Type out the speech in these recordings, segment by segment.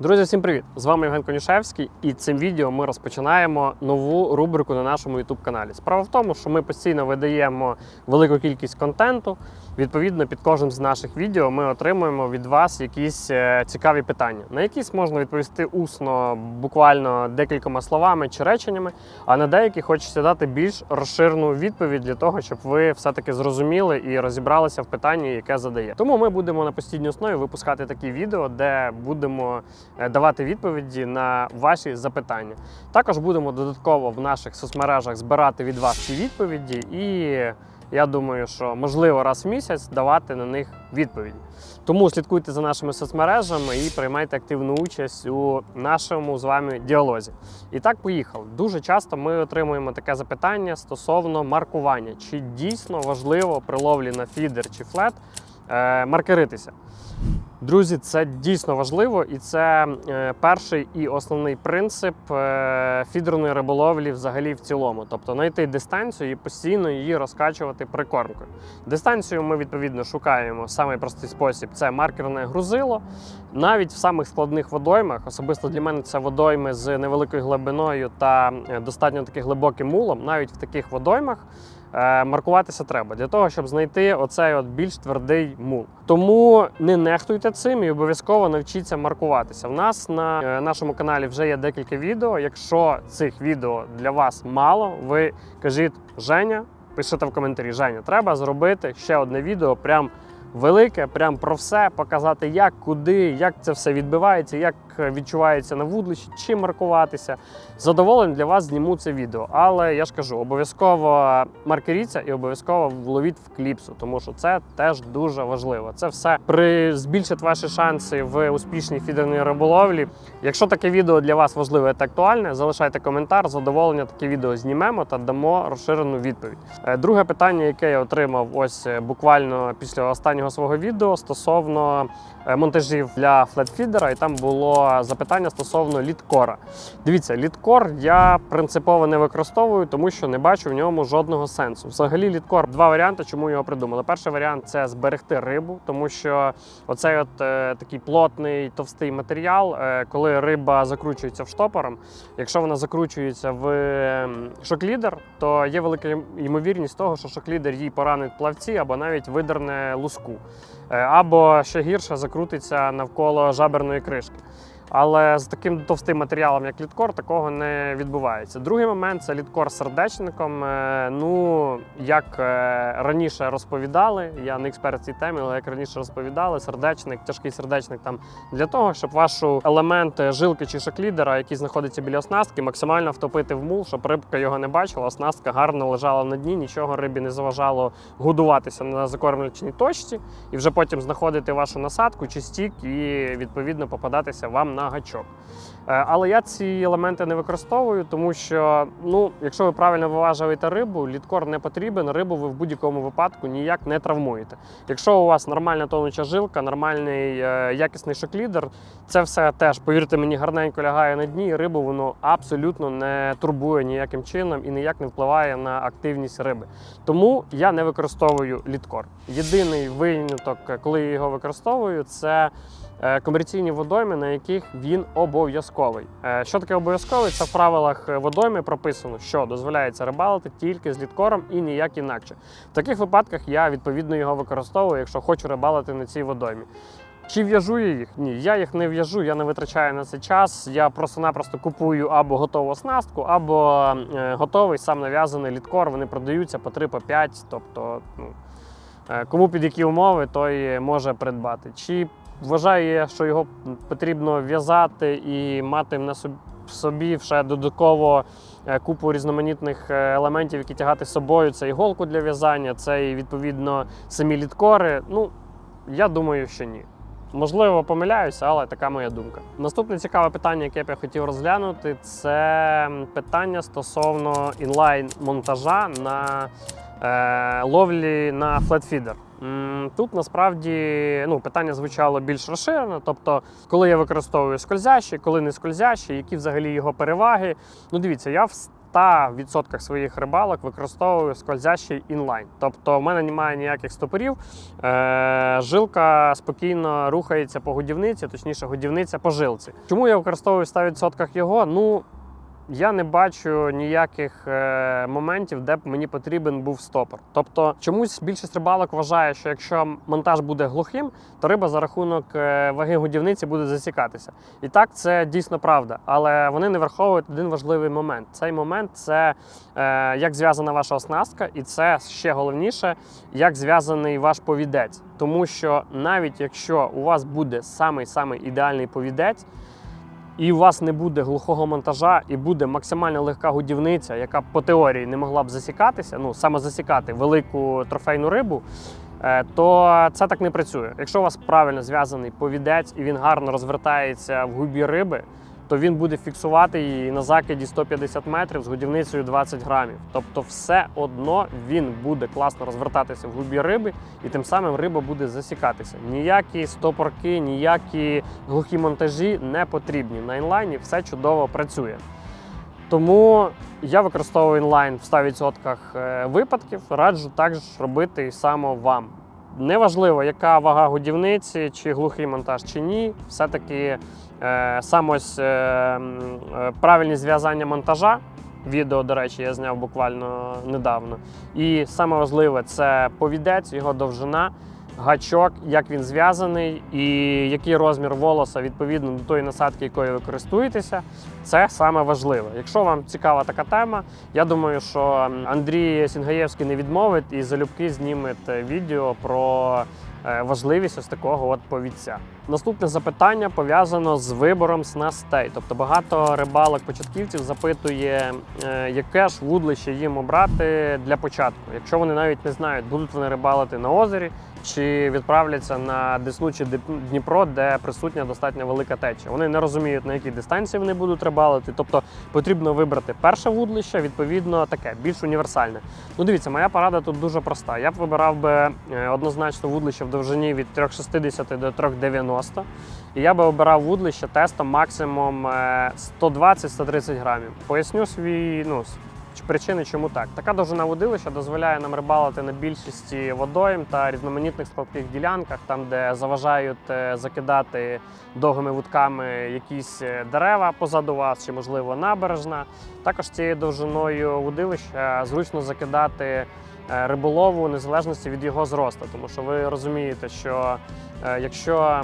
Друзі, всім привіт! З вами Євген Конюшевський, і цим відео ми розпочинаємо нову рубрику на нашому youtube каналі. Справа в тому, що ми постійно видаємо велику кількість контенту. Відповідно, під кожним з наших відео ми отримуємо від вас якісь е, цікаві питання, на якісь можна відповісти усно, буквально декількома словами чи реченнями, а на деякі хочеться дати більш розширену відповідь для того, щоб ви все-таки зрозуміли і розібралися в питанні, яке задає. Тому ми будемо на постійній основі випускати такі відео, де будемо е, давати відповіді на ваші запитання. Також будемо додатково в наших соцмережах збирати від вас ці відповіді, і я думаю, що можливо раз в місяць давати на них відповіді. Тому слідкуйте за нашими соцмережами і приймайте активну участь у нашому з вами діалозі. І так, поїхали. Дуже часто ми отримуємо таке запитання стосовно маркування, чи дійсно важливо при ловлі на фідер чи флет е, маркеритися. Друзі, це дійсно важливо, і це е, перший і основний принцип е, фідерної риболовлі взагалі в цілому. Тобто знайти дистанцію і постійно її розкачувати прикормкою. Дистанцію ми відповідно шукаємо самий простий спосіб це маркерне грузило. Навіть в самих складних водоймах, особисто для мене це водойми з невеликою глибиною та е, достатньо таки глибоким мулом. Навіть в таких водоймах маркуватися треба для того, щоб знайти оцей от більш твердий мул. Тому не нехтуйте цим і обов'язково навчіться маркуватися. В нас на е, нашому каналі вже є декілька відео. Якщо цих відео для вас мало, ви кажіть Женя, пишете в коментарі Женя, треба зробити ще одне відео. Прям велике, прям про все, показати, як, куди, як це все відбувається, як відчувається на вудлищі, чим маркуватися. Задоволен для вас зніму це відео. Але я ж кажу, обов'язково маркеріться і обов'язково вловіть в кліпсу, тому що це теж дуже важливо. Це все при збільшить ваші шанси в успішній фідерній риболовлі. Якщо таке відео для вас важливе та актуальне, залишайте коментар. Задоволення таке відео знімемо та дамо розширену відповідь. Е, Друге питання, яке я отримав ось е, буквально після останнього свого відео стосовно е, монтажів для флетфідера, і там було запитання стосовно літкора. Дивіться, літкор я принципово не використовую, тому що не бачу в ньому жодного сенсу. Взагалі, літкор два варіанти, чому його придумали. Перший варіант це зберегти рибу, тому що оцей от е, такий плотний товстий матеріал, е, коли риба закручується в штопором, якщо вона закручується в ем, шоклідер, то є велика ймовірність того, що шоклідер їй поранить плавці або навіть видерне луску, Е, або ще гірше закрутиться навколо жаберної кришки. Але з таким товстим матеріалом, як літкор, такого не відбувається. Другий момент це літкор сердечником. Е, Ну, як е, раніше розповідали, я не експерт в цій темі, але як раніше розповідали, сердечник, тяжкий сердечник там для того, щоб вашу елемент жилки чи шоклідера, який знаходиться біля оснастки, максимально втопити в мул, щоб рибка його не бачила. Оснастка гарно лежала на дні, нічого рибі не заважало годуватися на закормлювачній точці, і вже потім знаходити вашу насадку чи стік і відповідно попадатися вам на гачок. Е, Але я ці елементи не використовую, тому що, ну, якщо ви правильно виважуєте рибу, літкор не потрібен, рибу ви в будь-якому випадку ніяк не травмуєте. Якщо у вас нормальна тонуча жилка, нормальний е, якісний шоклідер, це все теж, повірте мені, гарненько лягає на дні, і рибу воно абсолютно не турбує ніяким чином і ніяк не впливає на активність риби. Тому я не використовую літкор. Єдиний виняток, коли я його використовую, це комерційні водойми, на яких він обов'язковий. Е, Що таке обов'язковий? Це в правилах е, водойми прописано, що дозволяється рибалити тільки з літкором і ніяк інакше. В таких випадках я відповідно його використовую, якщо хочу рибалити на цій водоймі. Чи в'яжу я їх? Ні, я їх не в'яжу, я не витрачаю на це час. Я просто-напросто купую або готову оснастку, або е, готовий сам нав'язаний літкор. Вони продаються по 3 по 5. Тобто, ну, е, кому під які умови, той може придбати. Чи вважаю я, що його потрібно в'язати і мати на собі. Ще додатково е, купу різноманітних е, елементів, які тягати з собою. Це іголку для в'язання, це і відповідно самі літкори. Ну, я думаю, що ні. Можливо, помиляюся, але така моя думка. Наступне цікаве питання, яке б я хотів розглянути, це питання стосовно інлайн-монтажа на е, ловлі на флетфідер. Тут насправді ну, питання звучало більш розширено. Тобто, коли я використовую скользящий, коли не скользящий, які взагалі його переваги. Ну, дивіться, я в 100% своїх рибалок використовую скользящий інлайн. Тобто в мене немає ніяких стопорів. Е, жилка спокійно рухається по годівниці, точніше, годівниця по жилці. Чому я використовую 100% його? Ну, я не бачу ніяких е, моментів, де б мені потрібен був стопор. Тобто, чомусь більшість рибалок вважає, що якщо монтаж буде глухим, то риба за рахунок е, ваги годівниці буде засікатися. І так, це дійсно правда. Але вони не враховують один важливий момент. Цей момент це е, як зв'язана ваша оснастка, і це ще головніше, як зв'язаний ваш повідець. Тому що навіть якщо у вас буде самий самий ідеальний повідець і у вас не буде глухого монтажа, і буде максимально легка годівниця, яка по теорії не могла б засікатися, ну саме засікати велику трофейну рибу, е, то це так не працює. Якщо у вас правильно зв'язаний повідець і він гарно розвертається в губі риби, то він буде фіксувати її на закиді 150 метрів з годівницею 20 грамів. Тобто, все одно він буде класно розвертатися в губі риби, і тим самим риба буде засікатися. Ніякі стопорки, ніякі глухі монтажі не потрібні. На інлайні все чудово працює. Тому я використовую інлайн в 100% е, випадків. Раджу також робити і саме вам. Неважливо, яка вага годівниці, чи глухий монтаж, чи ні. Все-таки е, саме ось, е, е, правильні зв'язання монтажа. Відео, до речі, я зняв буквально недавно. І саме важливе це повідець, його довжина, гачок, як він зв'язаний, і який розмір волоса відповідно до тої насадки, якою ви користуєтеся. Це саме важливе. Якщо вам цікава така тема, я думаю, що Андрій Сінгаєвський не відмовить і залюбки зніме відео про важливість ось такого от повідця. Наступне запитання пов'язано з вибором снастей. Тобто багато рибалок початківців запитує, е, яке ж вудлище їм обрати для початку, якщо вони навіть не знають, будуть вони рибалити на озері чи відправляться на Десну чи Дніпро, де присутня достатньо велика течія. Вони не розуміють, на якій дистанції вони будуть рибалити. Тобто потрібно вибрати перше вудлище, відповідно, таке більш універсальне. Ну, дивіться, моя порада тут дуже проста. Я б вибирав би е, однозначно вудлище в довжині від 3,60 до 3,90. І я би обирав вудлище тестом максимум е, 120-130 грамів. Поясню свій ну, причини, чому так. Така довжина водилища дозволяє нам рибалити на більшості водойм та різноманітних складних ділянках, там, де заважають е, закидати довгими вудками якісь е, дерева позаду вас, чи, можливо, набережна. Також цією довжиною водилища зручно закидати е, риболову незалежності від його зросту, тому що ви розумієте, що якщо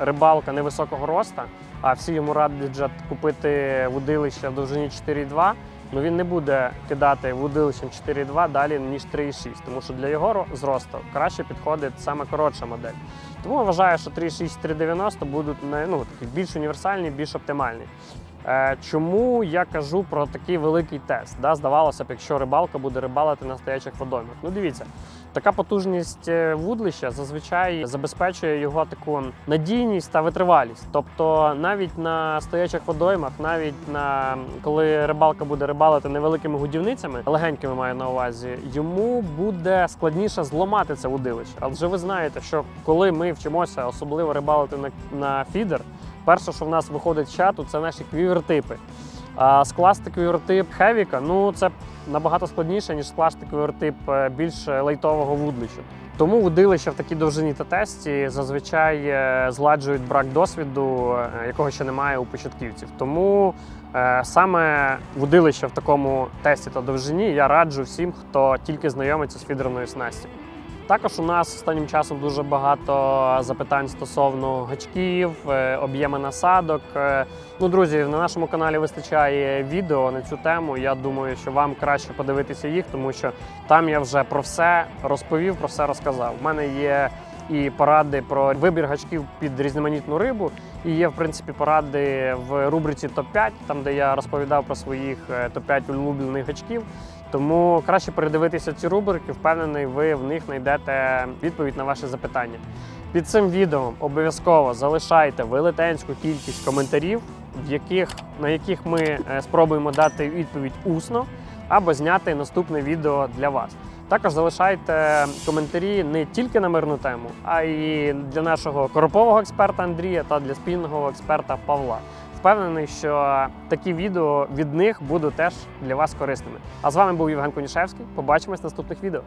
рибалка невисокого роста, а всі йому радять купити вудилище в довжині 4,2, ну він не буде кидати вудилищем 4,2 далі ніж 3,6, тому що для його зросту краще підходить саме коротша модель. Тому я вважаю, що 3,6-3,90 будуть ну, такі більш універсальні, більш оптимальні. Е, Чому я кажу про такий великий тест? Да? Здавалося б, якщо рибалка буде рибалити на стоячих водоймах. Ну дивіться, така потужність е, вудлища зазвичай забезпечує його таку надійність та витривалість. Тобто навіть на стоячих водоймах, навіть на коли рибалка буде рибалити невеликими годівницями, легенькими маю на увазі, йому буде складніше зламати це вудилище. Адже ви знаєте, що коли ми вчимося особливо рибалити на, на фідер, перше, що в нас виходить з чату, це наші квівертипи. А скласти квівертип хевіка, ну це набагато складніше, ніж скласти квівертип е, більш лайтового вудлища. Тому вудилища в такій довжині та тесті зазвичай е, зладжують брак досвіду, е, якого ще немає у початківців. Тому саме вудилище в такому тесті та довжині я раджу всім, хто тільки знайомиться з фідерною снастю. Також у нас останнім часом дуже багато запитань стосовно гачків, е, об'єми насадок. Е, Ну, друзі, на нашому каналі вистачає відео на цю тему. Я думаю, що вам краще подивитися їх, тому що там я вже про все розповів, про все розказав. У мене є і поради про вибір гачків під різноманітну рибу. І є, в принципі, поради в рубриці топ-5, там де я розповідав про своїх е, топ-5 улюблених гачків. Тому краще передивитися ці рубрики. Впевнений, ви в них знайдете відповідь на ваші запитання. Під цим відео обов'язково залишайте велетенську кількість коментарів, в яких, на яких ми е, спробуємо дати відповідь усно або зняти наступне відео для вас. Також залишайте коментарі не тільки на мирну тему, а й для нашого коропового експерта Андрія та для спільного експерта Павла. Впевнений, що такі відео від них будуть теж для вас корисними. А з вами був Євген Конішевський. Побачимось в наступних відео.